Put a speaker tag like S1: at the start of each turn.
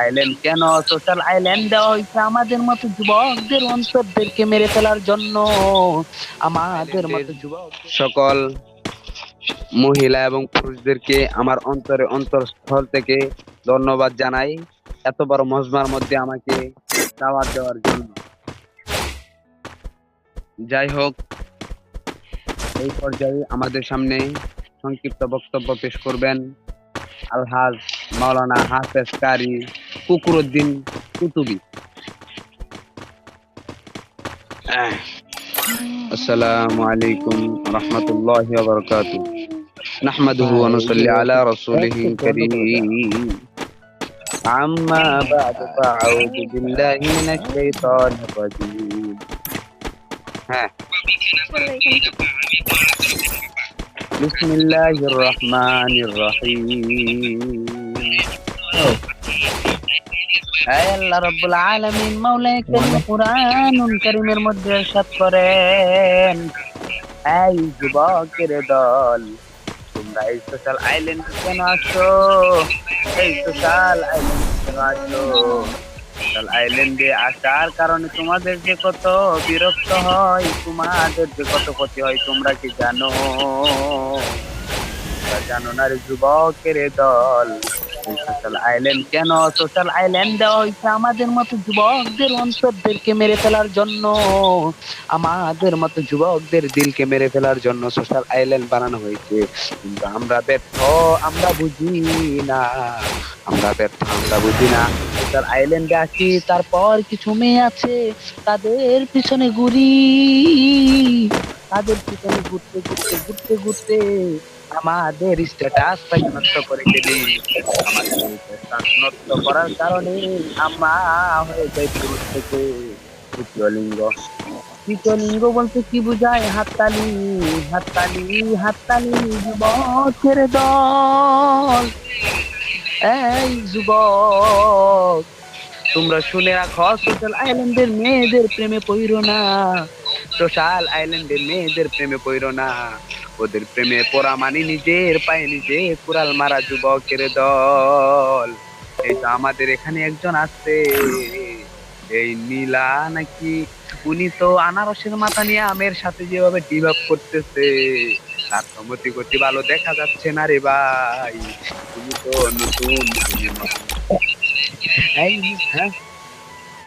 S1: Island কেন? Social island দেওয়া হয়েছে আমাদের মতো যুবকদের অন্তরদেরকে মেরে ফেলার জন্য। আমাদের মতো যুবক
S2: সকল মহিলা এবং পুরুষদেরকে আমার অন্তরে অন্তরস্থল থেকে ধন্যবাদ জানাই। এত বড় মজমার মধ্যে আমাকে দাওয়াত দেওয়ার জন্য। যাই হোক এই পর্যায়ে আমাদের সামনে সংক্ষিপ্ত বক্তব্য পেশ করবেন। আলহাজ মাওলানা হাফেজ কারি কুকুরুদ্দিন কুতুবি السلام عليكم ورحمة الله وبركاته نحمده ونصلي على رسوله الكريم عما بعد فأعوذ بالله من الشيطان الرجيم ها بسم الله الرحمن الرحيم
S1: আয় আল্লাহ রাব্বুল আলামিন মাওলাই কারীম কুরআনুল কারীমের মধ্যে ইরশাদ করেন এই যুবকের দল তোমরা এই সোশ্যাল আইল্যান্ড কেন আসো এই সোশ্যাল আইল্যান্ড কেন আসো সোশ্যাল আইল্যান্ডে আসার কারণে তোমাদের যে কত বিরক্ত হয়, তোমাদের যে কত ক্ষতি হয়, তোমরা কি জানো? জানো না রে যুবকের দল সোশ্যাল আইল্যান্ড কেন সোশ্যাল আইল্যান্ড দেওয়া হয়েছে আমাদের মতো যুবকদের অন্তরদেরকে মেরে ফেলার জন্য। আমাদের মতো যুবকদের দিলকে মেরে ফেলার জন্য সোশ্যাল আইল্যান্ড বানানো হয়েছে। কিন্তু আমরা ব্যর্থ, আমরা বুঝি না। আমরা ব্যর্থ, আমরা বুঝি না। সোশ্যাল আইল্যান্ডে আসি তারপর কিছু মেয়ে আছে, তাদের পিছনে ঘুরি। তাদের পিছনে ঘুরতে ঘুরতে ঘুরতে ঘুরতে আমাদের স্ট্যাটাসটাকে নষ্ট করে দিলি আমাদের নষ্ট করার কারণে আমরা হয়ে যাই পুরুষ থেকে। তৃতীয় লিঙ্গ। তৃতীয় লিঙ্গ বলতে কি বোঝায়? হাততালি হাততালি হাততালি, যুবকের দল। যুবক, তোমরা শুনে রাখো সোশ্যাল আইল্যান্ডের মেয়েদের প্রেমে পইরো না। সোশ্যাল আইল্যান্ডের মেয়েদের প্রেমে পইরো না। ওদের প্রেমে পড়া মানে নিজের পায়ে নিজে কুড়াল মারা যুবকের দল। এই তো আমাদের এখানে একজন আছে। এই নীলা নাকি? উনি তো আনারসের মাথা নিয়ে আমের সাথে যেভাবে ডিভাব করতেছে। তার সম্মতি করতে ভালো দেখা যাচ্ছে না রে ভাই। তুমি তো নতুন। হ্যাঁ?